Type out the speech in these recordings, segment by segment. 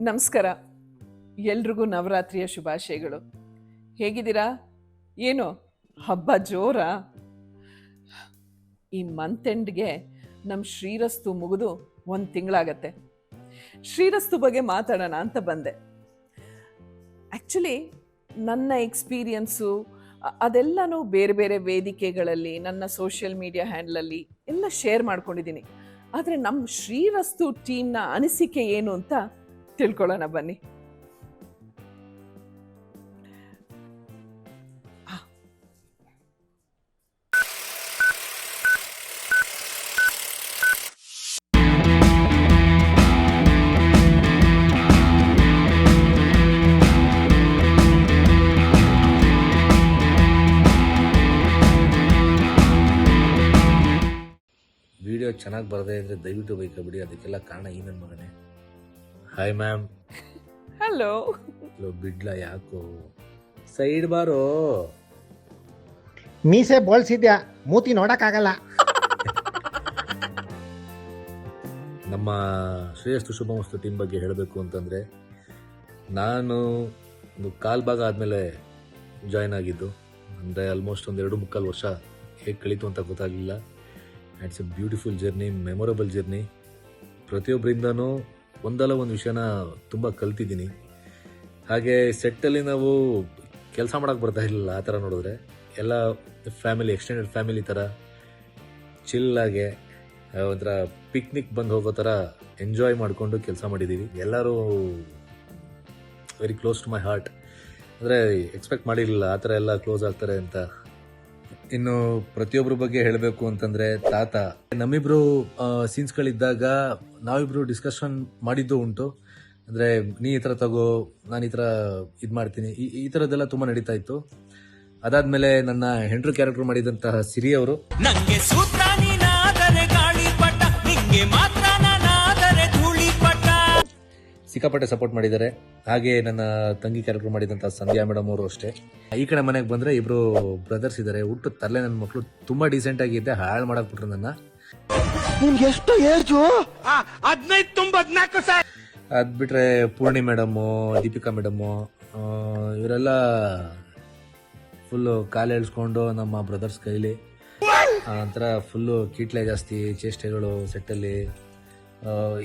ನಮಸ್ಕಾರ. ಎಲ್ರಿಗೂ ನವರಾತ್ರಿಯ ಶುಭಾಶಯಗಳು. ಹೇಗಿದ್ದೀರಾ? ಏನು? ಹಬ್ಬ ಜೋರ? ಈ ಮಂತ್ ಎಂಡ್ಗೆ ನಮ್ಮ ಶ್ರೀರಸ್ತು ಮುಗಿದು ಒಂದು ತಿಂಗಳಾಗತ್ತೆ. ಶ್ರೀರಸ್ತು ಬಗ್ಗೆ ಮಾತಾಡೋಣ ಅಂತ ಬಂದೆ. ಆ್ಯಕ್ಚುಲಿ ನನ್ನ ಎಕ್ಸ್ಪೀರಿಯನ್ಸು ಅದೆಲ್ಲನೂ ಬೇರೆ ಬೇರೆ ವೇದಿಕೆಗಳಲ್ಲಿ, ನನ್ನ ಸೋಷಿಯಲ್ ಮೀಡಿಯಾ ಹ್ಯಾಂಡ್ಲಲ್ಲಿ ಎಲ್ಲ ಶೇರ್ ಮಾಡ್ಕೊಂಡಿದ್ದೀನಿ. ಆದರೆ ನಮ್ಮ ಶ್ರೀರಸ್ತು ಟೀಮ್ನ ಅನಿಸಿಕೆ ಏನು ಅಂತ ತಿಳ್ಕೊಳ್ಳೋಣ ಬನ್ನಿ. ವಿಡಿಯೋ ಚೆನ್ನಾಗಿ ಬರದೇ ಇದ್ರೆ ದಯವಿಟ್ಟು ಬೈಕ ಬಿಡಿ ಅದಕ್ಕೆಲ್ಲ ಕಾರಣ ಈ ನನ್ನ ಮಗನೇ. ಹಾಯ್ ಮ್ಯಾಮ್ ಹಲೋ ಬಿಡ್ಲ ಯಾಕೋ ಸೈಡ್ ಬಾರೋ ಮೀಸೆ ಬೋಳ್ಸಿದ್ಯಾ ಮೂತಿ ನೋಡಕ್ಕಾಗಲ್ಲ. ನಮ್ಮ ಶ್ರೇಯಸ್ತು ಶುಭಮಸ್ತು ಟೀಮ್ ಬಗ್ಗೆ ಹೇಳಬೇಕು ಅಂತಂದರೆ ನಾನು ಒಂದು ಕಾಲು ಭಾಗ ಆದಮೇಲೆ ಜಾಯ್ನ್ ಆಗಿದ್ದು ಅಂದರೆ ಆಲ್ಮೋಸ್ಟ್ ಒಂದು ಎರಡು ಮುಕ್ಕಾಲು ವರ್ಷ ಹೇಗೆ ಕಳೀತು ಅಂತ ಗೊತ್ತಾಗಲಿಲ್ಲ. It's a beautiful journey memorable journey ಪ್ರತಿಯೊಬ್ಬರಿಂದನೂ ಒಂದಲ್ಲ ಒಂದು ವಿಷಯನ ತುಂಬ ಕಲ್ತಿದ್ದೀನಿ. ಹಾಗೆ ಸೆಟ್ಟಲ್ಲಿ ನಾವು ಕೆಲಸ ಮಾಡೋಕ್ಕೆ ಬರ್ತಾ ಇರಲಿಲ್ಲ ಆ ಥರ ನೋಡಿದ್ರೆ, ಎಲ್ಲ ಫ್ಯಾಮಿಲಿ ಎಕ್ಸ್ಟೆಂಡೆಡ್ ಫ್ಯಾಮಿಲಿ ಥರ ಚಿಲ್ಲಾಗೆ ಒಂಥರ ಪಿಕ್ನಿಕ್ ಬಂದು ಹೋಗೋ ಥರ ಎಂಜಾಯ್ ಮಾಡಿಕೊಂಡು ಕೆಲಸ ಮಾಡಿದ್ದೀವಿ ಎಲ್ಲರೂ very close to my heart ಅಂದರೆ ಎಕ್ಸ್ಪೆಕ್ಟ್ ಮಾಡಿರಲಿಲ್ಲ ಆ ಥರ ಎಲ್ಲ ಕ್ಲೋಸ್ ಆಗ್ತಾರೆ ಅಂತ ಇನ್ನು ಪ್ರತಿಯೊಬ್ಬರ ಬಗ್ಗೆ ಹೇಳಬೇಕು ಅಂತಂದ್ರೆ ತಾತ. ನಮ್ಮಿಬ್ರು ಸೀನ್ಸ್ಗಳಿದ್ದಾಗ ನಾವಿಬ್ರು ಡಿಸ್ಕಷನ್ ಮಾಡಿದ್ದು ಉಂಟು. ಅಂದ್ರೆ ನೀ ಈ ಥರ ತಗೋ, ನಾನು ಈ ಥರ ಇದು ಮಾಡ್ತೀನಿ. ಈ ಈ ಥರದ್ದೆಲ್ಲ ತುಂಬ ನಡೀತಾ ಇತ್ತು. ಅದಾದ್ಮೇಲೆ ನನ್ನ ಹೆಂಡ್ರು ಕ್ಯಾರೆಕ್ಟರ್ ಮಾಡಿದಂತಹ ಸಿರಿ ಅವರು ಸಿಕ್ಕಾಪಟ್ಟೆ ಸಪೋರ್ಟ್ ಮಾಡಿದ್ದಾರೆ. ಹಾಗೆ ನನ್ನ ತಂಗಿ ಕ್ಯಾರೆಕ್ಟರ್ ಮಾಡಿದಂಥ ಸಂಧ್ಯಾ ಮೇಡಮ್ ಅವರು ಅಷ್ಟೇ. ಈ ಕಡೆ ಮನೆಗೆ ಬಂದ್ರೆ ಇಬ್ರು ಬ್ರದರ್ಸ್ ಇದ್ದಾರೆ ಹುಟ್ಟು ತರಲೆ ನನ್ನ ಮಕ್ಕಳು ತುಂಬಾ ಡೀಸೆಂಟ್ ಆಗಿದ್ದೆ ಹಾಳು ಮಾಡಕ್ ಬಿಟ್ರು ನನ್ನ. ನಿಮ್ಗೆ ಎಷ್ಟು ಏಜು ಹದಿನೈದು ಹದಿನಾಲ್ಕು ಸಾವಿರ ಅದ್ ಬಿಟ್ರೆ ಪೂರ್ಣಿ ಮೇಡಮ್ಮು ದೀಪಿಕಾ ಮೇಡಮ್ಮು ಇವರೆಲ್ಲ ಫುಲ್ಲು ಕಾಲು ಎಳ್ಸ್ಕೊಂಡು ನಮ್ಮ ಬ್ರದರ್ಸ್ ಕೈಲಿ. ಆ ನಂತರ ಫುಲ್ಲು ಕೀಟ್ಲೆ ಜಾಸ್ತಿ ಚೇಷ್ಟೆಗಳು ಸೆಟ್ಟಲ್ಲಿ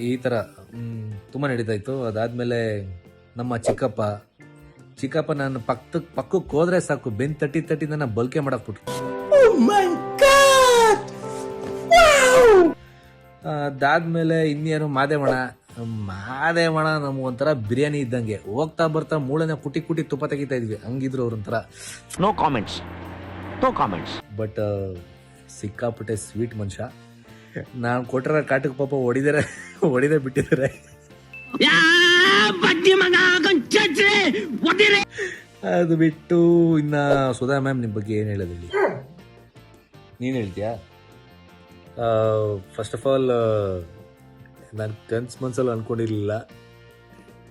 ಈ ಥರ ತುಂಬ ನಡೀತಾ ಇತ್ತು ಅದಾದಮೇಲೆ ನಮ್ಮ ಚಿಕ್ಕಪ್ಪ ಚಿಕ್ಕಪ್ಪ ನಾನು ಪಕ್ಕಕ್ಕೆ ಪಕ್ಕಕ್ಕೆ ಹೋದ್ರೆ ಸಾಕು. ಬೆನ್ ತಟ್ಟಿ ತಟ್ಟಿ ನನ್ನ ಬಲ್ಕೆ ಮಾಡಾಕ್ಬಿಟ್ರು ಅದಾದ್ಮೇಲೆ ಇನ್ನೇನು ಮಾದೇವಣ ಮಾದೇವಣ ನಮಗೊಂಥರ ಒಂಥರ ಬಿರಿಯಾನಿ ಇದ್ದಂಗೆ. ಹೋಗ್ತಾ ಬರ್ತಾ ಮೂಳೆನ ಕುಟಿ ಕುಟಿ ತುಪ್ಪ ತೆಗಿತಾ ಇದ್ವಿ. ಹಂಗಿದ್ರು ಅವ್ರೊಂಥರ no comments no comments but ಸಿಕ್ಕಾಪಟ್ಟೆ ಸ್ವೀಟ್ ಮನುಷ್ಯ. ನಾನು ಕೊಟ್ಟಿರೋ ಕಾಟಕ್ಕೆ ಪಾಪ ಹೊಡಿದಾರೆ ಹೊಡಿದೆ ಬಿಟ್ಟಿದ್ದಾರೆ ಅದು ಬಿಟ್ಟು ಇನ್ನ ಸುಧಾ ಮ್ಯಾಮ್ ನಿಮ್ಮ ಬಗ್ಗೆ ಏನು ಹೇಳೋದಿಲ್ಲ. ನೀನು ಹೇಳ್ತೀಯಾ? ಫಸ್ಟ್ ಆಫ್ ಆಲ್ ನಾನು ಕನ್ಸ್ ಮನ್ಸಲ್ಲಿ ಅನ್ಕೊಂಡಿರ್ಲಿಲ್ಲ.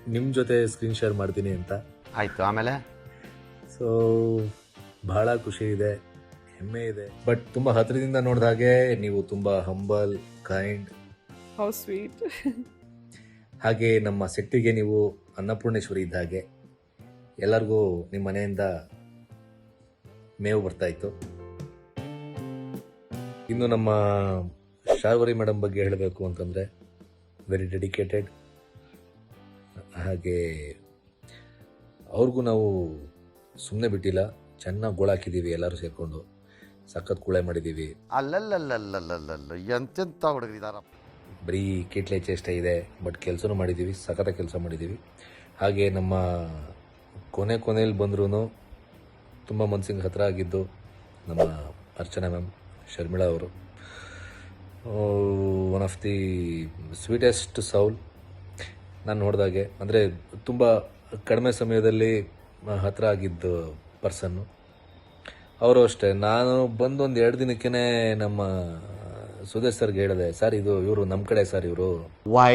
ನಿಮ್ಮ ಜೊತೆ ಸ್ಕ್ರೀನ್ ಶೇರ್ ಮಾಡ್ತೀನಿ ಅಂತ. ಆಯ್ತು ಆಮೇಲೆ? ಸೊ ಬಹಳ ಖುಷಿ ಇದೆ. ಹೆಮ್ಮೆ ಇದೆ. ಬಟ್ ತುಂಬಾ ಹತ್ತಿರದಿಂದ ನೋಡಿದ ಹಾಗೆ ನೀವು ತುಂಬಾ ಹಂಬಲ್ ಕೈಂಡ್ ಹೌ ಸ್ವೀಟ್ ಹಾಗೆ ನಮ್ಮ ಸೆಟ್ಟಿಗೆ ನೀವು ಅನ್ನಪೂರ್ಣೇಶ್ವರಿ ಇದ್ದ ಹಾಗೆ ಎಲ್ಲರಿಗೂ ನಿಮ್ಮ ಮನೆಯಿಂದ ಮೇವು ಬರ್ತಾ ಇತ್ತು. ಇನ್ನು ನಮ್ಮ ಶಾರ್ವರಿ ಮೇಡಮ್ ಬಗ್ಗೆ ಹೇಳಬೇಕು ಅಂತಂದರೆ ವೆರಿ ಡೆಡಿಕೇಟೆಡ್ ಹಾಗೆ ಅವ್ರಿಗೂ ನಾವು ಸುಮ್ಮನೆ ಬಿಟ್ಟಿಲ್ಲ ಚೆನ್ನಾಗಿ ಗೋಳಾಕಿದ್ದೀವಿ ಎಲ್ಲರೂ ಸೇರಿಕೊಂಡು. ಸಖತ್ ಕೂಳೆ ಮಾಡಿದ್ದೀವಿ ಅಲ್ಲಲ್ಲಲ್ಲಲ್ಲಲ್ಲ ಎಂತೆಂತ ಹುಡುಗರಿದಾರ ಬರೀ ಕಿಟ್ಲೆ ಚೇಷ್ಟೆ ಇದೆ ಬಟ್ ಕೆಲಸನೂ ಮಾಡಿದ್ದೀವಿ ಸಖತ್ ಕೆಲಸ ಮಾಡಿದ್ದೀವಿ ಹಾಗೆ ನಮ್ಮ ಕೊನೆ ಕೊನೆಯಲ್ಲಿ ಬಂದ್ರೂ ತುಂಬ ಮನ್ಸಿಗೆ ಹತ್ರ ಆಗಿದ್ದು ನಮ್ಮ ಅರ್ಚನಾ ಮ್ಯಾಮ್ ಶರ್ಮಿಳಾ ಅವರು. One of the sweetest soul ನಾನು ನೋಡಿದಾಗೆ. ಅಂದರೆ ತುಂಬ ಕಡಿಮೆ ಸಮಯದಲ್ಲಿ ಹತ್ರ ಆಗಿದ್ದು ಪರ್ಸನ್ನು ಅವರು ಅಷ್ಟೇ. ನಾನು ಬಂದು ಒಂದು ಎರಡು ದಿನಕ್ಕೇ ನಮ್ಮ ಸುದೇಶ್ ಸರ್ಗೆ ಹೇಳಿದೆ ಸರ್ ಇದು ಇವರು ನಮ್ಮ ಕಡೆ ಸರ್ ಇವರು. Why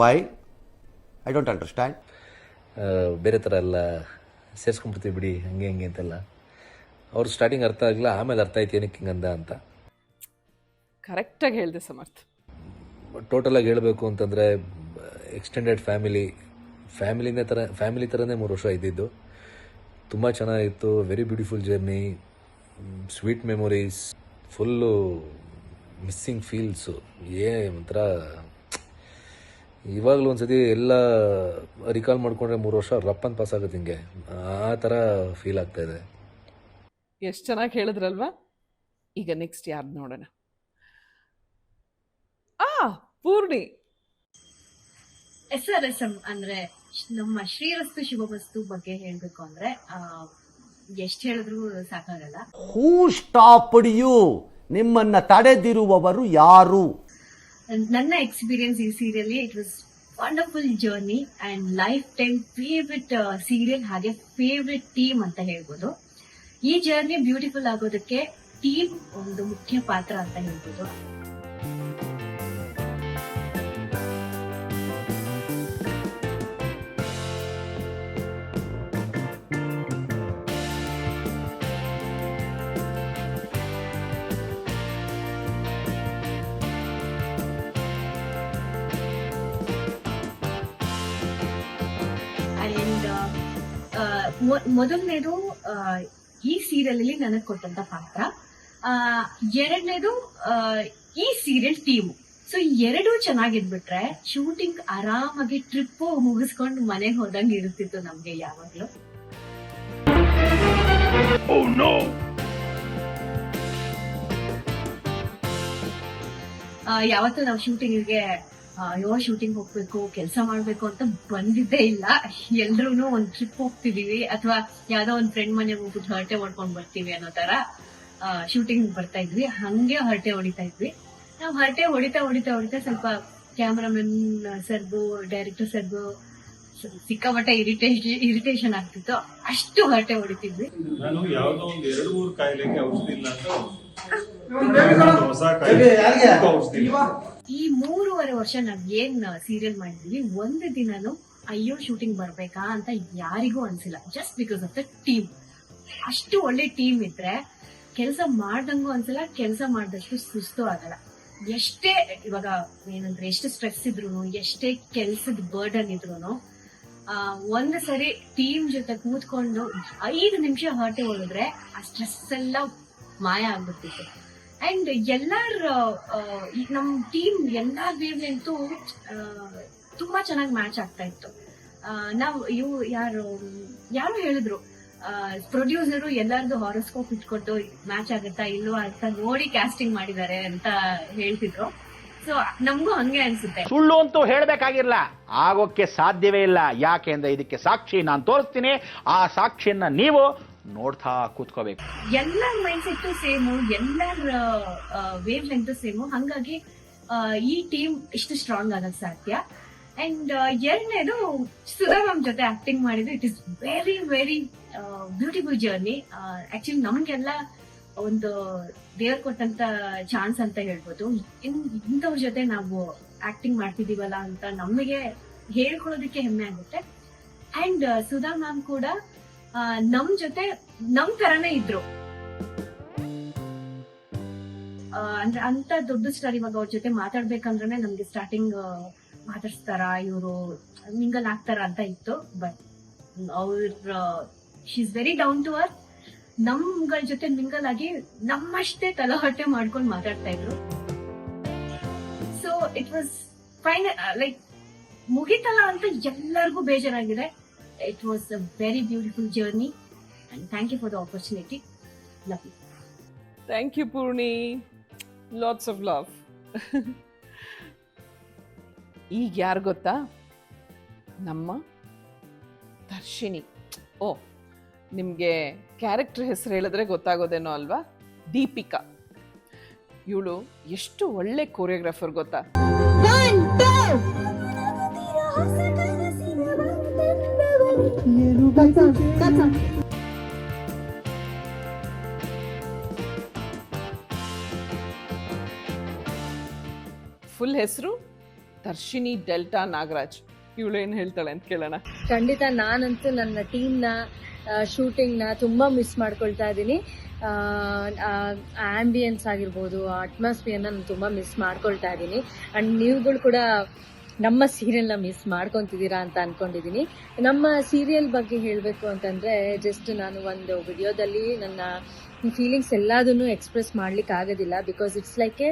why I don't understand ಬೇರೆ ಥರ ಎಲ್ಲ ಸೇರ್ಸ್ಕೊಂಡ್ಬಿಡ್ತೀವಿ ಬಿಡಿ ಹಂಗೆ ಹಂಗೆ ಅಂತೆಲ್ಲ. ಅವ್ರು ಸ್ಟಾರ್ಟಿಂಗ್ ಅರ್ಥ ಆಗಿಲ್ಲ ಆಮೇಲೆ ಅರ್ಥ ಆಯ್ತು ಏನಕ್ಕೆ ಹಿಂಗಂದ ಅಂತ. ಕರೆಕ್ಟಾಗಿ ಹೇಳಿದೆ ಸಮರ್ಥ. ಟೋಟಲಾಗಿ ಹೇಳಬೇಕು ಅಂತಂದರೆ ಎಕ್ಸ್ಟೆಂಡೆಡ್ ಫ್ಯಾಮಿಲಿ ಫ್ಯಾಮಿಲಿನೇ ಥರ ಫ್ಯಾಮಿಲಿ ಥರನೇ ಮೂರು ವರ್ಷ ಇದ್ದಿದ್ದು. ತುಂಬ ಚೆನ್ನಾಗಿತ್ತು. Very beautiful journey sweet memories full missing feels ಏ ಒಂಥರ ಇವಾಗಲೂ ಒಂದ್ಸತಿ ಎಲ್ಲ ರಿಕಾಲ್ ಮಾಡಿಕೊಂಡ್ರೆ ಮೂರು ವರ್ಷ ರಪ್ಪನ್ ಪಾಸ್ ಆಗುತ್ತೆ ಹಿಂಗೆ. ಆ ಥರ ಫೀಲ್ ಆಗ್ತಾ ಇದೆ. ಎಷ್ಟು ಚೆನ್ನಾಗಿ ಹೇಳಿದ್ರಲ್ವಾ? ಈಗ ನೆಕ್ಸ್ಟ್ ಯಾರು ನೋಡೋಣ? ಆ Poorni. S R S M ಅಂದ್ರೆ ನಮ್ಮ ಶ್ರೀರಸ್ತು ಶಿವವಸ್ತು ಬಗ್ಗೆ ಹೇಳ್ಬೇಕು ಅಂದ್ರೆ ಎಷ್ಟು ಎಷ್ಟ್ ಹೇಳಿದ್ರು ಸಾಕಾಗಲ್ಲ. ಹೂ ಸ್ಟಾಪ್ಡ್ ಯು ನಿಮ್ಮನ್ನ ತಡೆದಿರುವವರು ಯಾರು? ನನ್ನ ಎಕ್ಸ್ಪೀರಿಯನ್ಸ್ ಈ serial it was wonderful journey and lifetime favourite serial ಹಾಗೆ ಫೇವ್ರೆಟ್ ಟೀಮ್ ಅಂತ ಹೇಳ್ಬೋದು. ಈ ಜರ್ನಿ ಬ್ಯೂಟಿಫುಲ್ ಆಗೋದಕ್ಕೆ ಟೀಮ್ ಒಂದು ಮುಖ್ಯ ಪಾತ್ರ ಅಂತ ಹೇಳ್ಬೋದು. ಮೊದಲನೇದು ಈ ಸೀರಿಯಲ್ ಅಲ್ಲಿ ನನಗೆ ಕೊಟ್ಟಂತ ಪಾತ್ರ. ಎರಡನೇದು ಈ ಸೀರಿಯಲ್ ಟೀಮ್ ಸೊ ಎರಡು ಚೆನ್ನಾಗಿದ್ಬಿಟ್ರೆ ಶೂಟಿಂಗ್ ಆರಾಮಾಗಿ ಟ್ರಿಪ್ ಮುಗಿಸ್ಕೊಂಡು ಮನೆಗೆ ಹೋದಂಗೆ ಇರುತ್ತಿತ್ತು ನಮ್ಗೆ ಯಾವಾಗ್ಲೂ. ಆ, ಯಾವತ್ತೂ ನಾವು ಶೂಟಿಂಗಿಗೆ ಅಯ್ಯೋ ಶೂಟಿಂಗ್ ಹೋಗ್ಬೇಕು ಕೆಲಸ ಮಾಡ್ಬೇಕು ಅಂತ ಬಂದಿದ್ದೇ ಇಲ್ಲ. ಎಲ್ರೂ ಒಂದ್ ಟ್ರಿಪ್ ಹೋಗ್ತಿದೀವಿ. ಅಥವಾ ಯಾವ್ದೋ ಒಂದ್ ಫ್ರೆಂಡ್ ಮನೆಗೆ ಹೋಗ್ಬಿಟ್ಟು ಹರಟೆ ಹೊಡ್ಕೊಂಡ್ ಬರ್ತೀವಿ ಅನ್ನೋ ತರ ಶೂಟಿಂಗ್ ಬರ್ತಾ ಇದ್ವಿ. ಹಂಗೆ ಹರಟೆ ಹೊಡಿತಾ ಇದ್ವಿ. ನಾವು ಹರಟೆ ಹೊಡಿತಾ ಹೊಡಿತಾ ಹೊಡಿತಾ ಸ್ವಲ್ಪ ಕ್ಯಾಮ್ರಾಮನ್ ಸರ್ಗು ಡೈರೆಕ್ಟರ್ ಸರ್ಗು ಸಿಕ್ಕಾಪಟ್ಟೆ ಇರಿಟೇಷನ್ ಇರಿಟೇಷನ್ ಆಗ್ತಿತ್ತು. ಅಷ್ಟು ಹರಟೆ ಹೊಡಿತಿದ್ವಿ. ನಾನು ಯಾವ್ದೋ ಒಂದು ಎರಡು ಮೂರು ಕಾಯಿಲೆಗೆ ಔಷಧಿ ಇಲ್ಲ ಅಂತ ಒಂದು ಹೊಸ ಕಾಯಿಲೆ ಔಷಧಿ. ಈ ಮೂರುವರೆ ವರ್ಷ ನಾವ್ ಏನ್ ಸೀರಿಯಲ್ ಮಾಡಿದ್ವಿ, ಒಂದು ದಿನನು ಅಯ್ಯೋ ಶೂಟಿಂಗ್ ಬರ್ಬೇಕಾ ಅಂತ ಯಾರಿಗೂ ಅನ್ಸಿಲ್ಲ just because of the team ಅಷ್ಟು ಒಳ್ಳೆ ಟೀಮ್ ಇದ್ರೆ ಕೆಲಸ ಮಾಡ್ದಂಗೂ ಅನ್ಸಲ್ಲ, ಕೆಲಸ ಮಾಡ್ದಷ್ಟು ಸುಸ್ತು ಆಗಲ್ಲ. ಎಷ್ಟೇ, ಇವಾಗ ಏನಂದ್ರೆ ಎಷ್ಟು ಸ್ಟ್ರೆಸ್ ಇದ್ರು ಎಷ್ಟೇ ಕೆಲ್ಸದ ಬರ್ಡನ್ ಇದ್ರು ಒಂದ್ ಸರಿ ಟೀಮ್ ಜೊತೆ ಕೂತ್ಕೊಂಡು ಐದು ನಿಮಿಷ ಹೊರಟೆ ಹೋದ್ರೆ ಆ ಸ್ಟ್ರೆಸ್ ಎಲ್ಲ ಮಾಯ ಆಗ್ಬಿಡ್ತಿತ್ತು. ಅಂಡ್ ಎಲ್ಲರ ನಮ್ಮ ಟೀಮ್ ಎಲ್ಲ ವೇವ್ ಅಂತೂ ತುಂಬಾ ಚೆನ್ನಾಗಿ ಮ್ಯಾಚ್ ಆಗ್ತಾ ಇತ್ತು. ನಾವು ಇವು ಯಾರು ಯಾರು ಹೇಳಿದ್ರು ಪ್ರೊಡ್ಯೂಸರು ಎಲ್ಲರದು ಹಾರೋಸ್ಕೋಪ್ ಇಟ್ಕೊಂಡು ಮ್ಯಾಚ್ ಆಗುತ್ತಾ ಇಲ್ವಾ ಅಂತ ನೋಡಿ ಕ್ಯಾಸ್ಟಿಂಗ್ ಮಾಡಿದ್ದಾರೆ ಅಂತ ಹೇಳ್ತಿದ್ರು. ಸೊ ನಮಗೂ ಹಂಗೆ ಅನ್ಸುತ್ತೆ. ಸುಳ್ಳು ಅಂತೂ ಹೇಳಬೇಕಾಗಿಲ್ಲ ಆಗೋಕ್ಕೆ ಸಾಧ್ಯವೇ ಇಲ್ಲ. ಯಾಕೆಂದ್ರೆ ಇದಕ್ಕೆ ಸಾಕ್ಷಿ ನಾನು ತೋರಿಸ್ತೀನಿ. ಆ ಸಾಕ್ಷಿಯನ್ನ ನೀವು ನೋಡ್ತಾ ಕೂತ್ಕೋಬೇಕು. ಎಲ್ಲರ ಮೈಂಡ್ ಸೆಟ್ ಸೇಮು, ಎಲ್ಲರ ವೇವ್ ಲೆಂತ್ ಸೇಮು. ಹಂಗಾಗಿ ಈ ಟೀಮ್ ಇಷ್ಟು ಸ್ಟ್ರಾಂಗ್ ಆಗಕ್ ಸಾಧ್ಯ. ಅಂಡ್ ಎರಡನೇದು ಸುಧಾ ಮ್ಯಾಮ್ ಜೊತೆ ಆಕ್ಟಿಂಗ್ ಮಾಡಿದ್ದು it is very very beautiful journey actually ನಮ್ಗೆಲ್ಲ ಒಂದು ದೇವ್ರ ಕೊಟ್ಟಂತ ಚಾನ್ಸ್ ಅಂತ ಹೇಳ್ಬೋದು. ಇಂಥವ್ರ ಜೊತೆ ನಾವು ಆಕ್ಟಿಂಗ್ ಮಾಡ್ತಿದೀವಲ್ಲ ಅಂತ ನಮಗೆ ಹೇಳ್ಕೊಳ್ಳೋದಕ್ಕೆ ಹೆಮ್ಮೆ ಆಗುತ್ತೆ. ಅಂಡ್ ಸುಧಾ ಮ್ಯಾಮ್ ಕೂಡ ನಮ್ ಜೊತೆ, ನಮ್ ತರನೇ ಇದ್ರು. ಅಂದ್ರೆ ಅಂತ ದೊಡ್ಡ ಸ್ಟಾರ್ ಇವಾಗ ಅವ್ರ ಜೊತೆ ಮಾತಾಡ್ಬೇಕಂದ್ರೆ ನಮ್ಗೆ ಸ್ಟಾರ್ಟಿಂಗ್ ಮಾತಾಡ್ಸ್ತಾರ, ಇವರು ಮಿಂಗಲ್ ಆಗ್ತಾರ ಅಂತ ಇತ್ತು ಬಟ್ ಅವ್ರ she's very down to earth ನಮ್ಗಳ ಜೊತೆ ಮಿಂಗಲ್ ಆಗಿ ನಮ್ಮಷ್ಟೇ ತಲೆಹೊಟ್ಟೆ ಮಾಡ್ಕೊಂಡು ಮಾತಾಡ್ತಾ ಇದ್ರು. So it was fine like ಮುಗಿತಲ್ಲ ಅಂತ ಎಲ್ಲರಿಗೂ ಬೇಜಾರಾಗಿದೆ. It was a very beautiful journey and thank you for the opportunity love you thank you Poorni lots of love. ಈಗ ಯಾರು ಗೊತ್ತಾ? ನಮ್ಮ ದರ್ಶಿನಿ. ಓ ನಿಮಗೆ ಕ್ಯಾರೆಕ್ಟರ್ ಹೆಸರು ಹೇಳಿದ್ರೆ ಗೊತ್ತಾಗೋದೇನೋ ಅಲ್ವಾ? ದೀಪಿಕಾ. ಇವಳು ಎಷ್ಟು ಒಳ್ಳೆ ಕೊರಿಯೋಗ್ರಾಫರ್ ಗೊತ್ತಾ? ಫುಲ್ ಹೆಸರು ದರ್ಶಿನಿ ಡೆಲ್ಟಾ ನಾಗರಾಜ್. ಇವಳು ಏನ್ ಹೇಳ್ತಾಳೆ ಅಂತ ಕೇಳೋಣ. ಖಂಡಿತ ನಾನಂತೂ ನನ್ನ ಟೀಮ್ನ ಶೂಟಿಂಗ್ನ ತುಂಬಾ ಮಿಸ್ ಮಾಡ್ಕೊಳ್ತಾ ಇದ್ದೀನಿ. ಆಂಬಿಯನ್ಸ್ ಆಗಿರ್ಬೋದು ಅಟ್ಮಾಸ್ಫಿಯರ್ನ ನಾನು ತುಂಬಾ ಮಿಸ್ ಮಾಡ್ಕೊಳ್ತಾ ಇದ್ದೀನಿ. ಅಂಡ್ ನೀವುಗಳು ಕೂಡ ನಮ್ಮ ಸೀರಿಯಲ್ನ ಮಿಸ್ ಮಾಡ್ಕೊತಿದ್ದೀರಾ ಅಂತ ಅನ್ಕೊಂಡಿದ್ದೀನಿ ನಮ್ಮ ಸೀರಿಯಲ್ ಬಗ್ಗೆ ಹೇಳಬೇಕು ಅಂತಂದರೆ ಜಸ್ಟ್ ನಾನು ಒಂದು ವಿಡಿಯೋದಲ್ಲಿ ನನ್ನ ಫೀಲಿಂಗ್ಸ್ ಎಲ್ಲದನ್ನು ಎಕ್ಸ್ಪ್ರೆಸ್ ಮಾಡ್ಲಿಕ್ಕೆ ಆಗೋದಿಲ್ಲ. Because it's like a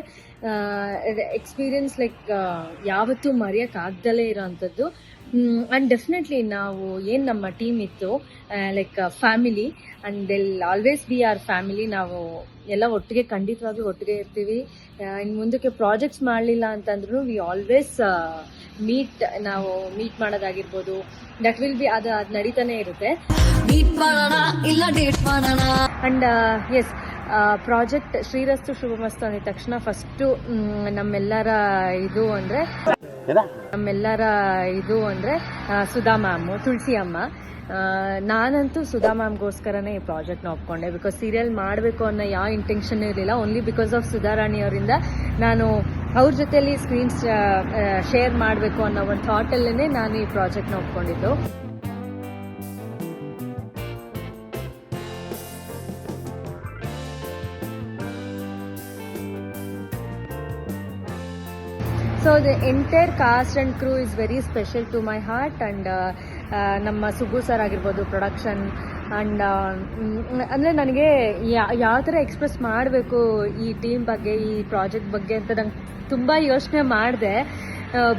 experience like ಯಾವತ್ತೂ ಮರೆಯೋಕ್ಕಾಗ್ದಲೇ ಇರೋವಂಥದ್ದು ಆ್ಯಂಡ್ ಡೆಫಿನೆಟ್ಲಿ ನಾವು ಏನು ನಮ್ಮ ಟೀಮ್ ಇತ್ತು like family and they'll always be our family ನಾವು ಎಲ್ಲ ಒಟ್ಟಿಗೆ ಖಂಡಿತವಾಗಿ ಒಟ್ಟಿಗೆ ಇರ್ತೀವಿ. ಇನ್ನು ಮುಂದಕ್ಕೆ ಪ್ರಾಜೆಕ್ಟ್ಸ್ ಮಾಡಲಿಲ್ಲ ಅಂತಂದ್ರೂ ವಿ ಆಲ್ವೇಸ್ ಮೀಟ್ ನಾವು ಮೀಟ್ ಮಾಡೋದಾಗಿರ್ಬೋದು. ದಟ್ ವಿಲ್ ಬಿ ಅದು ಅದು ನಡೀತಾನೆ ಇರುತ್ತೆ. ಮೀಟ್ ಮಾಡೋಣ ಇಲ್ಲ ಡೇಟ್ ಮಾಡೋಣ. ಅಂಡ್ ಎಸ್ ಪ್ರಾಜೆಕ್ಟ್ ಶ್ರೀರಸ್ತು ಶುಭಮಸ್ತು ಅಂದಿದ ತಕ್ಷಣ ಫಸ್ಟು ನಮ್ಮೆಲ್ಲರ ಇದು ಅಂದರೆ ನಮ್ಮೆಲ್ಲರ ಇದು ಅಂದರೆ ಸುಧಾ ಮ್ಯಾಮ್ ತುಳಸಿ ಅಮ್ಮ. ನಾನಂತೂ ಸುಧಾ ಮ್ಯಾಮ್ಗೋಸ್ಕರನೇ ಈ ಪ್ರಾಜೆಕ್ಟ್ನ ಒಪ್ಕೊಂಡೆ ಬಿಕಾಸ್ ಸೀರಿಯಲ್ ಮಾಡಬೇಕು ಅನ್ನೋ ಯಾವ ಇಂಟೆನ್ಷನ್ ಇರಲಿಲ್ಲ. ಓನ್ಲಿ ಬಿಕಾಸ್ ಆಫ್ ಸುಧಾರಾಣಿ ಅವರಿಂದ ನಾನು ಅವ್ರ ಜೊತೆಯಲ್ಲಿ ಸ್ಕ್ರೀನ್ಸ್ ಶೇರ್ ಮಾಡಬೇಕು ಅನ್ನೋ ಒಂದು ಥಾಟಲ್ಲೇ ನಾನು ಈ ಪ್ರಾಜೆಕ್ಟ್ನ ಒಪ್ಕೊಂಡಿದ್ದು. The entire cast and crew is very special to my heart and ನಮ್ಮ ಸುಬ್ಬು ಸರ್ ಆಗಿರ್ಬೋದು ಪ್ರೊಡಕ್ಷನ್ ಆ್ಯಂಡ್ ಅಂದರೆ ನನಗೆ ಯಾವ ಥರ ಎಕ್ಸ್ಪ್ರೆಸ್ ಮಾಡಬೇಕು ಈ ಟೀಮ್ ಬಗ್ಗೆ, ಈ ಪ್ರಾಜೆಕ್ಟ್ ಬಗ್ಗೆ ಅಂತ ನಂಗೆ ತುಂಬ ಯೋಚನೆ ಮಾಡಿದೆ.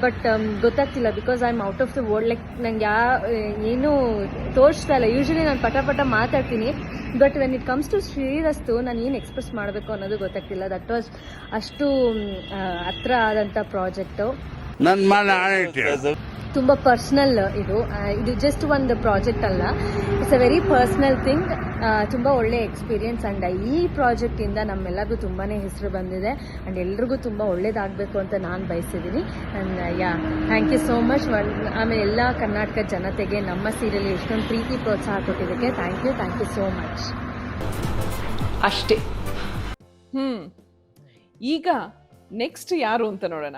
ಬಟ್ ಗೊತ್ತಾಗ್ತಿಲ್ಲ because I am out of the world like ನಂಗೆ ಯಾ ಏನು ತೋರಿಸ್ತಾ ಇಲ್ಲ. ಯೂಶ್ವಲಿ ನಾನು ಪಟ ಪಟ ಮಾತಾಡ್ತೀನಿ. But when it comes to Srirastu ನಾನು ಏನು ಎಕ್ಸ್ಪ್ರೆಸ್ ಮಾಡಬೇಕು ಅನ್ನೋದು ಗೊತ್ತಾಗ್ತಿಲ್ಲ. ದಟ್ ವಾಸ್ ಅಷ್ಟು ಹತ್ರ ಆದಂಥ ಪ್ರಾಜೆಕ್ಟು ತುಂಬ ಪರ್ಸ್ನಲ್ ಇದು. ಇದು ಜಸ್ಟ್ ಒಂದು ಪ್ರಾಜೆಕ್ಟ್ ಅಲ್ಲ. It's a very personal thing ತುಂಬ ಒಳ್ಳೆ ಎಕ್ಸ್ಪೀರಿಯೆನ್ಸ್ ಆ್ಯಂಡ್ ಈ ಪ್ರಾಜೆಕ್ಟಿಂದ ನಮ್ಮೆಲ್ಲರಿಗೂ ತುಂಬಾ ಹೆಸರು ಬಂದಿದೆ. ಆ್ಯಂಡ್ ಎಲ್ರಿಗೂ ತುಂಬ ಒಳ್ಳೇದಾಗಬೇಕು ಅಂತ ನಾನು ಬಯಸಿದ್ದೀನಿ and yeah thank you so much ಆಮೇಲೆ ಎಲ್ಲ ಕರ್ನಾಟಕ ಜನತೆಗೆ ನಮ್ಮ ಸೀರಿಯಲ್ ಎಷ್ಟೊಂದು ಪ್ರೀತಿ ಪ್ರೋತ್ಸಾಹ ಕೊಟ್ಟಿದ್ದಕ್ಕೆ thank you thank you so much ಅಷ್ಟೇ. ಹ್ಞೂ ಈಗ ನೆಕ್ಸ್ಟ್ ಯಾರು ಅಂತ ನೋಡೋಣ.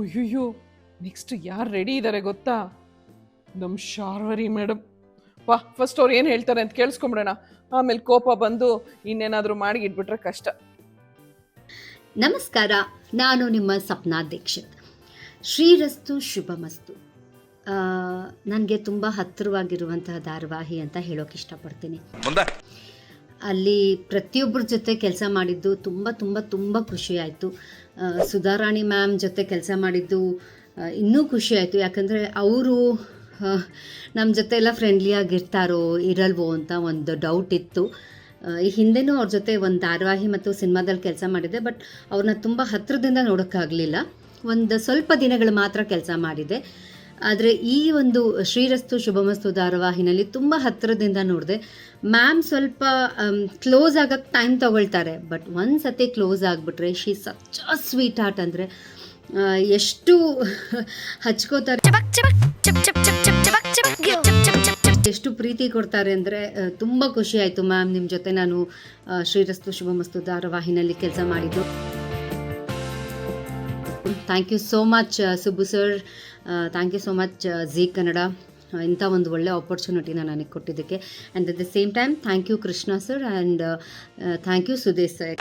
ಅಯ್ಯಯ್ಯೋ ನೆಕ್ಸ್ಟ್ ಯಾರು ರೆಡಿ ಇದ್ದಾರೆ ಗೊತ್ತಾ? ನಮ್ಮ ಶಾರ್ವರಿ ಮೇಡಮ್ ವಾ ಫಸ್ಟ್ ಅವ್ರು ಏನು ಹೇಳ್ತಾರೆ ಅಂತ ಕೇಳಿಸ್ಕೊಂಬಿಡೋಣ. ಆಮೇಲೆ ಕೋಪ ಬಂದು ಇನ್ನೇನಾದರೂ ಮಾಡಿ ಇಟ್ಬಿಟ್ರೆ ಕಷ್ಟ. ನಮಸ್ಕಾರ ನಾನು ನಿಮ್ಮ ಸಪ್ನಾ ದೀಕ್ಷಿತ್. ಶ್ರೀರಸ್ತು ಶುಭಮಸ್ತು. ನನಗೆ ತುಂಬ ಹತ್ತಿರವಾಗಿರುವಂತಹ ಧಾರಾವಾಹಿ ಅಂತ ಹೇಳೋಕೆ ಇಷ್ಟಪಡ್ತೀನಿ. ಅಲ್ಲಿ ಪ್ರತಿಯೊಬ್ಬರ ಜೊತೆ ಕೆಲಸ ಮಾಡಿದ್ದು ತುಂಬ ತುಂಬ ತುಂಬ ಖುಷಿಯಾಯಿತು ಆಯಿತು. ಸುಧಾರಾಣಿ ಮ್ಯಾಮ್ ಜೊತೆ ಕೆಲಸ ಮಾಡಿದ್ದು ಇನ್ನೂ ಖುಷಿಯಾಯಿತು ಆಯಿತು. ಯಾಕಂದರೆ ಅವರು ನಮ್ಮ ಜೊತೆ ಎಲ್ಲ ಫ್ರೆಂಡ್ಲಿಯಾಗಿರ್ತಾರೋ ಇರಲ್ವೋ ಅಂತ ಒಂದು ಡೌಟ್ ಇತ್ತು. ಈ ಹಿಂದೆನೂ ಅವ್ರ ಜೊತೆ ಒಂದು ಧಾರಾವಾಹಿ ಮತ್ತು ಸಿನಿಮಾದಲ್ಲಿ ಕೆಲಸ ಮಾಡಿದ್ದೆ ಬಟ್ ಅವ್ರನ್ನ ತುಂಬ ಹತ್ತಿರದಿಂದ ನೋಡೋಕ್ಕಾಗಲಿಲ್ಲ. ಒಂದು ಸ್ವಲ್ಪ ದಿನಗಳು ಮಾತ್ರ ಕೆಲಸ ಮಾಡಿದೆ. ಆದರೆ ಈ ಒಂದು ಶ್ರೀರಸ್ತು ಶುಭಮಸ್ತು ಧಾರಾವಾಹಿನಲ್ಲಿ ತುಂಬ ಹತ್ತಿರದಿಂದ ನೋಡಿದೆ. ಮ್ಯಾಮ್ ಸ್ವಲ್ಪ ಕ್ಲೋಸ್ ಆಗೋಕ್ಕೆ ಟೈಮ್ ತೊಗೊಳ್ತಾರೆ ಬಟ್ ಒಂದು ಸತಿ ಕ್ಲೋಸ್ ಆಗಿಬಿಟ್ರೆ ಶೀ ಸಚ್ ಸ್ವೀಟ್ ಹಾರ್ಟ್ ಅಂದರೆ ಎಷ್ಟು ಹಚ್ಕೋತಾರೆ. ಎಷ್ಟು ಪ್ರೀತಿ ಕೊಡ್ತಾರೆ ಅಂದರೆ ತುಂಬ ಖುಷಿ ಆಯಿತು ಮ್ಯಾಮ್ ನಿಮ್ಮ ಜೊತೆ ನಾನು ಶ್ರೀರಸ್ತು ಶುಭಮಸ್ತು ಧಾರಾವಾಹಿನಲ್ಲಿ ಕೆಲಸ ಮಾಡಿದ್ದು. Thank you so much Subbu sir thank you so much Zee Kannada ಇಂಥ ಒಂದು ಒಳ್ಳೆ ಆಪರ್ಚುನಿಟಿನ ನನಗೆ ಕೊಟ್ಟಿದ್ದಕ್ಕೆ. And at the same time thank you Krishna sir and thank you Sudesh sir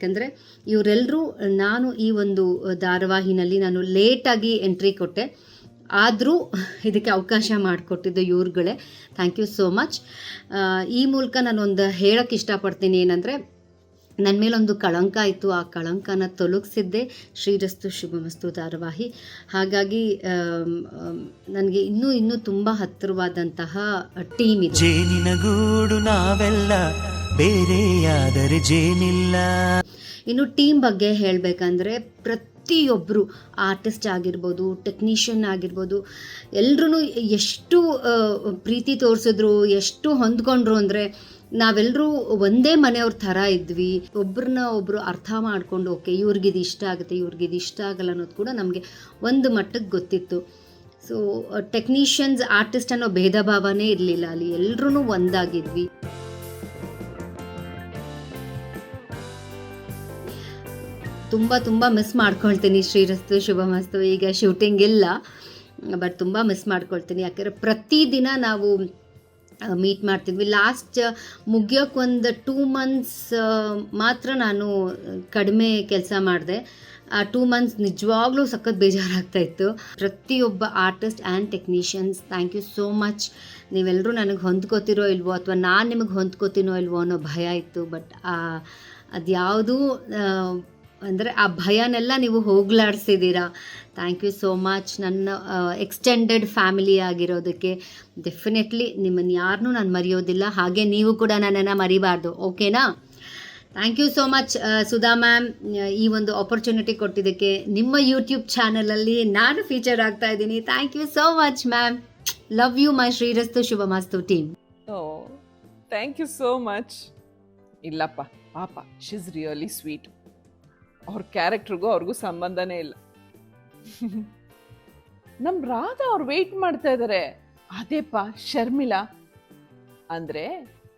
ಯಾಕಂದರೆ ಇವರೆಲ್ಲರೂ ನಾನು ಈ ಒಂದು ಧಾರಾವಾಹಿನಲ್ಲಿ ನಾನು ಲೇಟಾಗಿ ಎಂಟ್ರಿ ಕೊಟ್ಟೆ. ಆದರೂ ಇದಕ್ಕೆ ಅವಕಾಶ ಮಾಡಿಕೊಟ್ಟಿದ್ದು ಇವ್ರುಗಳೇ. ಥ್ಯಾಂಕ್ ಯು ಸೋ ಮಚ್ ಈ ಮೂಲಕ ನಾನೊಂದು ಹೇಳೋಕ್ಕೆ ಇಷ್ಟಪಡ್ತೀನಿ ಏನಂದರೆ ನನ್ನ ಮೇಲೊಂದು ಕಳಂಕ ಇತ್ತು. ಆ ಕಳಂಕನ ತೊಲಗಿಸಿದ್ದೆ ಶ್ರೀರಸ್ತು ಶುಭಮಸ್ತು ಧಾರಾವಾಹಿ. ಹಾಗಾಗಿ ನನಗೆ ಇನ್ನೂ ಇನ್ನೂ ತುಂಬ ಹತ್ತಿರವಾದಂತಹ ಟೀಮ್ ಇದೆ. ನಾವೆಲ್ಲ ಬೇರೆಯಾದರೆ ಜೇನಿಲ್ಲ. ಇನ್ನು ಟೀಮ್ ಬಗ್ಗೆ ಹೇಳಬೇಕಂದ್ರೆ ಪ್ರತಿಯೊಬ್ಬರು ಆರ್ಟಿಸ್ಟ್ ಆಗಿರ್ಬೋದು, ಟೆಕ್ನಿಷಿಯನ್ ಆಗಿರ್ಬೋದು ಎಲ್ಲರೂ ಎಷ್ಟು ಪ್ರೀತಿ ತೋರಿಸಿದ್ರು, ಎಷ್ಟು ಹೊಂದ್ಕೊಂಡ್ರು ಅಂದರೆ ನಾವೆಲ್ಲರೂ ಒಂದೇ ಮನೆಯವ್ರ ಥರ ಇದ್ವಿ. ಒಬ್ರನ್ನ ಒಬ್ಬರು ಅರ್ಥ ಮಾಡ್ಕೊಂಡು, ಓಕೆ, ಇವ್ರಿಗಿದು ಇಷ್ಟ ಆಗುತ್ತೆ, ಇವ್ರಿಗಿದು ಇಷ್ಟ ಆಗಲ್ಲ ಅನ್ನೋದು ಕೂಡ ನಮಗೆ ಒಂದು ಮಟ್ಟಕ್ಕೆ ಗೊತ್ತಿತ್ತು. ಸೊ ಟೆಕ್ನಿಷಿಯನ್ಸ್, ಆರ್ಟಿಸ್ಟ್ ಅನ್ನೋ ಭೇದ ಭಾವನೇ ಇರಲಿಲ್ಲ ಅಲ್ಲಿ. ಎಲ್ಲರೂ ಒಂದಾಗಿದ್ವಿ. ತುಂಬ ತುಂಬ ಮಿಸ್ ಮಾಡ್ಕೊಳ್ತೀನಿ ಶ್ರೀರಸ್ತು, ಶುಭಮಸ್ತು. ಈಗ ಶೂಟಿಂಗ್ ಇಲ್ಲ ಬಟ್ ತುಂಬ ಮಿಸ್ ಮಾಡ್ಕೊಳ್ತೀನಿ. ಯಾಕಂದರೆ ಪ್ರತಿದಿನ ನಾವು ಮೀಟ್ ಮಾಡ್ತಿದ್ವಿ. ಲಾಸ್ಟ್ ಮುಗಿಯೋಕೆ ಒಂದು ಟೂ ಮಂತ್ಸ್ ಮಾತ್ರ ನಾನು ಕಡಿಮೆ ಕೆಲಸ ಮಾಡಿದೆ. ಆ ಟೂ ಮಂತ್ಸ್ ನಿಜವಾಗ್ಲೂ ಸಖತ್ ಬೇಜಾರಾಗ್ತಾ ಇತ್ತು. ಪ್ರತಿಯೊಬ್ಬ artist and technicians thank you so much ನೀವೆಲ್ಲರೂ ನನಗೆ ಹೊಂದ್ಕೋತಿರೋ ಇಲ್ವೋ ಅಥವಾ ನಾನು ನಿಮಗೆ ಹೊಂದ್ಕೋತೀನೋ ಇಲ್ವೋ ಅನ್ನೋ ಭಯ ಇತ್ತು ಬಟ್ ಅದ್ಯಾವುದೂ ಅಂದರೆ ಆ ಭಯನೆಲ್ಲ ನೀವು ಹೋಗ್ಲಾಡಿಸಿದ್ದೀರಾ ಥ್ಯಾಂಕ್ ಯು ಸೋ ಮಚ್ ನನ್ನ ಎಕ್ಸ್ಟೆಂಡೆಡ್ ಫ್ಯಾಮಿಲಿ ಆಗಿರೋದಕ್ಕೆ ಡೆಫಿನೆಟ್ಲಿ ನಿಮ್ಮನ್ನು ಯಾರನ್ನೂ ನಾನು ಮರೆಯೋದಿಲ್ಲ. ಹಾಗೆ ನೀವು ಕೂಡ ನನ್ನನ್ನು ಮರಿಬಾರ್ದು. ಓಕೆನಾ thank you so much Sudha ma'am ಈ ಒಂದು ಆಪರ್ಚುನಿಟಿ ಕೊಟ್ಟಿದ್ದಕ್ಕೆ ನಿಮ್ಮ ಯೂಟ್ಯೂಬ್ ಚಾನಲಲ್ಲಿ ನಾನು ಫೀಚರ್ ಆಗ್ತಾ ಇದ್ದೀನಿ. Thank you so much ma'am love you my Shrirastu Shubhamastu team thank you so much ಇಲ್ಲಪ್ಪ, ಪಾಪ ಶಿಸ್ ರಿಯಲಿ ಸ್ವೀಟ್ ಅವ್ರ ಕ್ಯಾರೆಕ್ಟ್ರಿಗೂ ಅವ್ರಿಗೂ ಸಂಬಂಧನೇ ಇಲ್ಲ. ನಮ್ಮ ರಾಧಾ ಅವ್ರು ವೆಯ್ಟ್ ಮಾಡ್ತಾ ಇದ್ದಾರೆ ಅದೇಪ್ಪ, ಶರ್ಮಿಳಾ ಅಂದ್ರೆ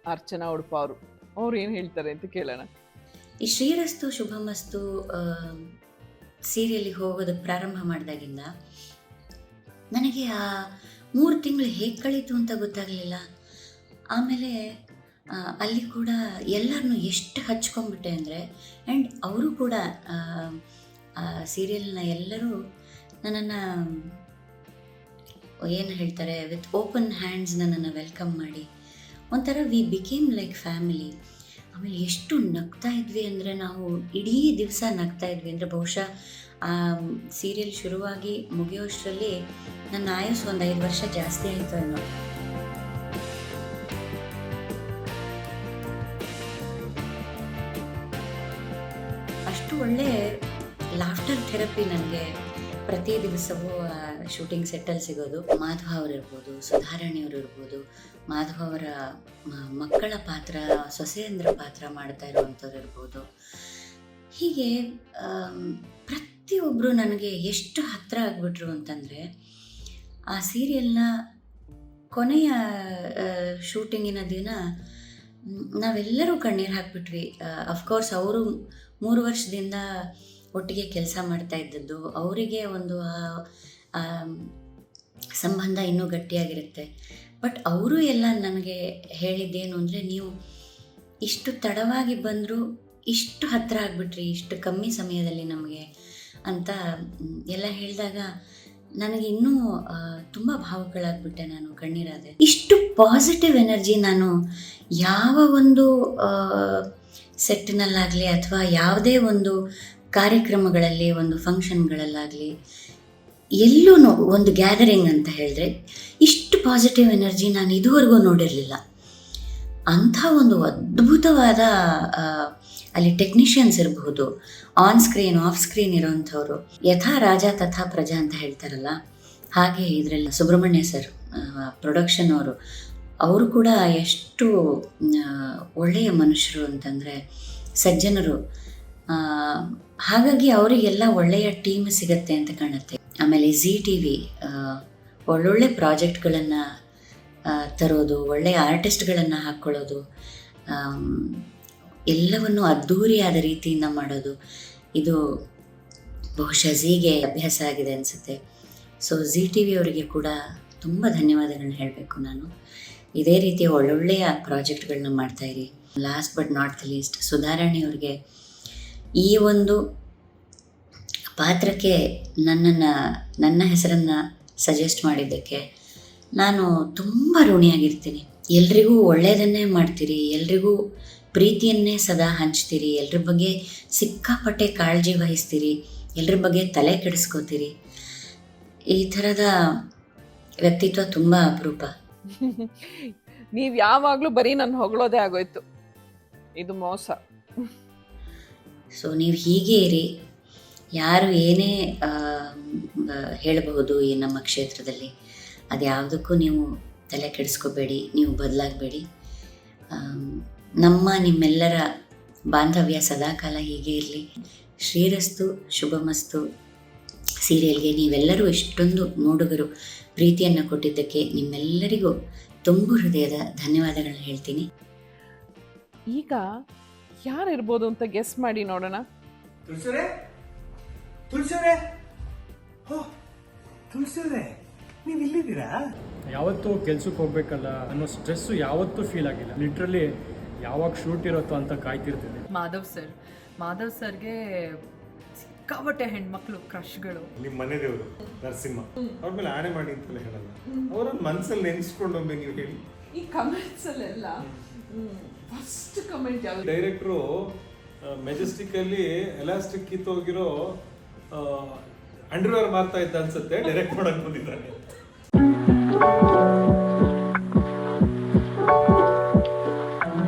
ಅರ್ಚನಾ ಉಡುಪ ಅವರು. ಅವ್ರು ಏನು ಹೇಳ್ತಾರೆ ಅಂತ ಕೇಳೋಣ. ಈ ಶ್ರೀರಸ್ತು, ಶುಭಮಸ್ತು ಸೀರಿಯಲಿಗೆ ಹೋಗೋದು ಪ್ರಾರಂಭ ಮಾಡಿದಾಗಿಂದ ನನಗೆ ಆ ಮೂರು ತಿಂಗಳು ಹೇಗೆ ಕಳೀತು ಅಂತ ಗೊತ್ತಾಗಲಿಲ್ಲ. ಆಮೇಲೆ ಅಲ್ಲಿ ಕೂಡ ಎಲ್ಲರನ್ನೂ ಎಷ್ಟು ಹಚ್ಕೊಂಡ್ಬಿಟ್ಟೆ ಅಂದರೆ ಆ್ಯಂಡ್ ಅವರು ಕೂಡ ಸೀರಿಯಲ್ನ ಎಲ್ಲರೂ ನನ್ನನ್ನು, ಏನು ಹೇಳ್ತಾರೆ ವಿತ್ ಓಪನ್ ಹ್ಯಾಂಡ್ಸ್ ನನ್ನನ್ನು ವೆಲ್ಕಮ್ ಮಾಡಿ. ಒಂಥರ ವಿ ಬಿಕೇಮ್ ಲೈಕ್ ಫ್ಯಾಮಿಲಿ ಆಮೇಲೆ ಎಷ್ಟು ನಗ್ತಾ ಇದ್ವಿ ಅಂದರೆ ನಾವು ಇಡೀ ದಿವಸ ನಗ್ತಾ ಇದ್ವಿ ಅಂದರೆ ಬಹುಶಃ, ಆ ಸೀರಿಯಲ್ ಶುರುವಾಗಿ ಮುಗಿಯೋಷ್ಟರಲ್ಲಿ ನನ್ನ ಆಯಸ್ಸು ಒಂದು ಐದು ವರ್ಷ ಜಾಸ್ತಿ ಆಯಿತು ಅನ್ನೋ. ಅಷ್ಟು ಒಳ್ಳೆ ಲಾಫ್ಟರ್ ಥೆರಪಿ ನನಗೆ ಪ್ರತಿ ದಿವಸವೂ ಶೂಟಿಂಗ್ ಸೆಟ್ಟಲ್ಲಿ ಸಿಗೋದು. ಮಾಧವ ಅವರಿರ್ಬೋದು ಸುಧಾರಾಣಿಯವರು ಇರ್ಬೋದು. ಮಾಧವ ಅವರ ಮಕ್ಕಳ ಪಾತ್ರ, ಸೊಸೆಯಂದ್ರ ಪಾತ್ರ ಮಾಡ್ತಾ ಇರುವಂಥವ್ರು ಇರ್ಬೋದು. ಹೀಗೆ ಪ್ರತಿಯೊಬ್ಬರು ನನಗೆ ಎಷ್ಟು ಹತ್ತಿರ ಆಗಿಬಿಟ್ರು ಅಂತಂದರೆ, ಆ ಸೀರಿಯಲ್ನ ಕೊನೆಯ ಶೂಟಿಂಗಿನ ದಿನ ನಾವೆಲ್ಲರೂ ಕಣ್ಣೀರು ಹಾಕ್ಬಿಟ್ವಿ. ಅಫ್ಕೋರ್ಸ್ ಅವರು ಮೂರು ವರ್ಷದಿಂದ ಒಟ್ಟಿಗೆ ಕೆಲಸ ಮಾಡ್ತಾ ಇದ್ದದ್ದು. ಅವರಿಗೆ ಒಂದು ಸಂಬಂಧ ಇನ್ನೂ ಗಟ್ಟಿಯಾಗಿರುತ್ತೆ. ಬಟ್ ಅವರು ಎಲ್ಲ ನನಗೆ ಹೇಳಿದ್ದೇನು ಅಂದರೆ, ನೀವು ಇಷ್ಟು ತಡವಾಗಿ ಬಂದರೂ ಇಷ್ಟು ಹತ್ತಿರ ಆಗಿಬಿಟ್ರಿ, ಇಷ್ಟು ಕಮ್ಮಿ ಸಮಯದಲ್ಲಿ ನಮಗೆ ಅಂತ ಎಲ್ಲ ಹೇಳಿದಾಗ ನನಗೆ ಇನ್ನೂ ತುಂಬ ಭಾವುಕಳಾಗ್ಬಿಟ್ಟೆ ನಾನು ಕಣ್ಣೀರಾದೆ ಇಷ್ಟು ಪಾಸಿಟಿವ್ ಎನರ್ಜಿ ನಾನು ಯಾವ ಒಂದು ಸೆಟ್ಟಿನಲ್ಲಾಗಲಿ ಅಥವಾ ಯಾವುದೇ ಒಂದು ಕಾರ್ಯಕ್ರಮಗಳಲ್ಲಿ, ಒಂದು ಫಂಕ್ಷನ್ಗಳಲ್ಲಾಗಲಿ, ಎಲ್ಲೂ ಒಂದು ಗ್ಯಾದರಿಂಗ್ ಅಂತ ಹೇಳಿದ್ರೆ ಇಷ್ಟು ಪಾಸಿಟಿವ್ ಎನರ್ಜಿ ನಾನು ಇದುವರೆಗೂ ನೋಡಿರಲಿಲ್ಲ. ಅಂಥ ಒಂದು ಅದ್ಭುತವಾದ ಅಲ್ಲಿ ಟೆಕ್ನಿಷಿಯನ್ಸ್ ಇರಬಹುದು, ಆನ್ ಸ್ಕ್ರೀನ್, ಆಫ್ ಸ್ಕ್ರೀನ್ ಇರೋವಂಥವ್ರು ಯಥಾ ರಾಜ ತಥಾ ಪ್ರಜಾ ಅಂತ ಹೇಳ್ತಾರಲ್ಲ, ಹಾಗೆ ಇದರಲ್ಲಿ ಸುಬ್ರಹ್ಮಣ್ಯ ಸರ್ ಪ್ರೊಡಕ್ಷನ್ ಅವರು ಅವರು ಕೂಡ ಎಷ್ಟು ಒಳ್ಳೆಯ ಮನುಷ್ಯರು ಅಂತಂದರೆ ಸಜ್ಜನರು. ಹಾಗಾಗಿ ಅವರಿಗೆಲ್ಲ ಒಳ್ಳೆಯ ಟೀಮ್ ಸಿಗತ್ತೆ ಅಂತ ಕಾಣುತ್ತೆ. ಆಮೇಲೆ ಜಿ ಟಿ ವಿ ಒಳ್ಳೊಳ್ಳೆ ಪ್ರಾಜೆಕ್ಟ್ಗಳನ್ನು ತರೋದು, ಒಳ್ಳೆಯ ಆರ್ಟಿಸ್ಟ್ಗಳನ್ನು ಹಾಕ್ಕೊಳ್ಳೋದು ಎಲ್ಲವನ್ನು ಅದ್ಧೂರಿಯಾದ ರೀತಿಯಿಂದ ಮಾಡೋದು, ಇದು ಬಹುಶಃ ಝೀಗೆ ಅಭ್ಯಾಸ ಆಗಿದೆ ಅನಿಸುತ್ತೆ. ಸೊ ಜಿ ಟಿ ವಿ ಅವರಿಗೆ ಕೂಡ ತುಂಬ ಧನ್ಯವಾದಗಳನ್ನ ಹೇಳಬೇಕು ನಾನು. ಇದೇ ರೀತಿಯ ಒಳ್ಳೊಳ್ಳೆಯ ಪ್ರಾಜೆಕ್ಟ್ಗಳನ್ನ ಮಾಡ್ತಾಯಿರಿ last but not the least Sudharani ಅವ್ರಿಗೆ ಈ ಒಂದು ಪಾತ್ರಕ್ಕೆ ನನ್ನನ್ನು, ನನ್ನ ಹೆಸರನ್ನು ಸಜೆಸ್ಟ್ ಮಾಡಿದ್ದಕ್ಕೆ ನಾನು ತುಂಬ ಋಣಿಯಾಗಿರ್ತೀನಿ. ಎಲ್ರಿಗೂ ಒಳ್ಳೆಯದನ್ನೇ ಮಾಡ್ತೀರಿ, ಎಲ್ರಿಗೂ ಪ್ರೀತಿಯನ್ನೇ ಸದಾ ಹಂಚ್ತೀರಿ, ಎಲ್ರ ಬಗ್ಗೆ ಸಿಕ್ಕಾಪಟ್ಟೆ ಕಾಳಜಿ ವಹಿಸ್ತೀರಿ, ಎಲ್ರ ಬಗ್ಗೆ ತಲೆ ಕೆಡಿಸ್ಕೋತೀರಿ. ಈ ಥರದ ವ್ಯಕ್ತಿತ್ವ ತುಂಬ ಅಪರೂಪ. ನೀವು ಯಾವಾಗಲೂ ಬರೀ ನನ್ನ ಹೊಗಳೋದೇ ಆಗೋಯ್ತು. ಇದು ಮೋಸ. ಸೊ ನೀವು ಹೀಗೆ ಇರಿ. ಯಾರು ಏನೇ ಹೇಳಬಹುದು ಈ ನಮ್ಮ ಕ್ಷೇತ್ರದಲ್ಲಿ ಅದ್ಯಾವುದಕ್ಕೂ ನೀವು ತಲೆ ಕೆಡಿಸ್ಕೋಬೇಡಿ, ನೀವು ಬದಲಾಗಬೇಡಿ. ನಮ್ಮ ನಿಮ್ಮೆಲ್ಲರ ಬಾಂಧವ್ಯ ಸದಾಕಾಲ ಹೀಗೆ ಇರಲಿ. ಶ್ರೀರಸ್ತು, ಶುಭಮಸ್ತು. ಸೀರಿಯಲ್ಗೆ ನೀವೆಲ್ಲರೂ ಇಷ್ಟೊಂದು ನೋಡುಗರು. ಪ್ರೀತಿಯನ್ನು ಕೊಟ್ಟಿದ್ದಕ್ಕೆ ನಿಮ್ಮೆಲ್ಲರಿಗೂ ತುಂಬು ಹೃದಯದ ಧನ್ಯವಾದಗಳನ್ನ ಹೇಳ್ತೀನಿ. ಈಗ ಯಾರಿರ್ಬೋದು ಅಂತ ಗೆಸ್ ಮಾಡಿ ನೋಡೋಣ. ತುಳಸಿಯವರೇ ತುಳಸಿಯವರೇ ಓ ನೀವು ಇಲ್ಲಿದ್ದೀರಾ? ಯಾವತ್ತೂ ಕೆಲ್ಸಕ್ಕೆ ಹೋಗ್ಬೇಕಲ್ಲ ಅನ್ನೋ ಸ್ಟ್ರೆಸ್ ಯಾವತ್ತೂ ಫೀಲ್ ಆಗಿಲ್ಲ. ಲಿಟ್ರಲಿ ಯಾವಾಗ ಶೂಟ್ ಇರುತ್ತೋ ಅಂತ ಕಾಯ್ತಿರ್ತೀನಿ ಮಾಧವ್ ಸರ್ ಮಾಧವ್ ಸರ್ಗೆ ಸಿಕ್ಕಾಬಟ್ಟೆ ಹೆಣ್ಮಕ್ಳು ಕ್ರಶ್ಗಳು. ನಿಮ್ಮ ಮನೆ ದೇವರು ನರಸಿಂಹ. ಅವ್ರ ಮೇಲೆ ಆಣೆ ಮಾಡಿ ಅಂತ ಹೇಳಲ್ಲ. ಅವರನ್ನ ಮನ್ಸಲ್ಲಿ ನೆನೆಸ್ಕೊಂಡು ಒಮ್ಮೆ ನೀವು ಹೇಳಿ. ಈ ಕಮೆಂಟ್ಸ್ ಅಲ್ಲೆಲ್ಲ ಫಸ್ಟ್ ಕಮೆಂಟ್ ಯಾವ ಡೈರೆಕ್ಟ್ರು ಮೆಜೆಸ್ಟಿಕ್ ಅಲ್ಲಿ ಎಲಾಸ್ಟಿಕ್ ಕಿತ್ತೋಗಿರೋ ಅಂಡರ್ವೇರ್ ಮಾರ್ತಾ ಇದ್ದ ಅನ್ಸುತ್ತೆ ಡೈರೆಕ್ಟ್ ಮಾಡಕ್ ಬಂದಿದ್ದಾನೆ.